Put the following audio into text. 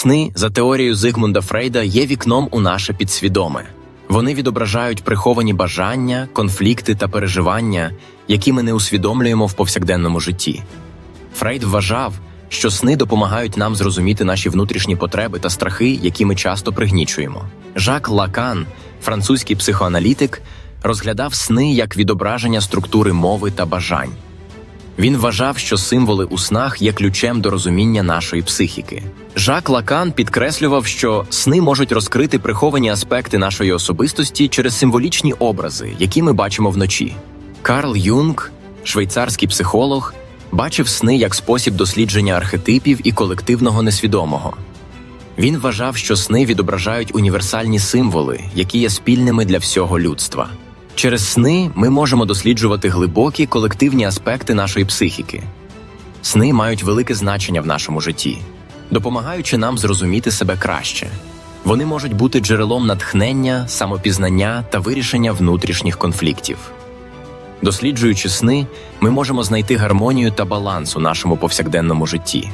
Сни, за теорією Зигмунда Фрейда, є вікном у наше підсвідоме. Вони відображають приховані бажання, конфлікти та переживання, які ми не усвідомлюємо в повсякденному житті. Фрейд вважав, що сни допомагають нам зрозуміти наші внутрішні потреби та страхи, які ми часто пригнічуємо. Жак Лакан, французький психоаналітик, розглядав сни як відображення структури мови та бажань. Він вважав, що символи у снах є ключем до розуміння нашої психіки. Жак Лакан підкреслював, що сни можуть розкрити приховані аспекти нашої особистості через символічні образи, які ми бачимо вночі. Карл Юнг, швейцарський психолог, бачив сни як спосіб дослідження архетипів і колективного несвідомого. Він вважав, що сни відображають універсальні символи, які є спільними для всього людства. Через сни ми можемо досліджувати глибокі колективні аспекти нашої психіки. Сни мають велике значення в нашому житті, допомагаючи нам зрозуміти себе краще. Вони можуть бути джерелом натхнення, самопізнання та вирішення внутрішніх конфліктів. Досліджуючи сни, ми можемо знайти гармонію та баланс у нашому повсякденному житті.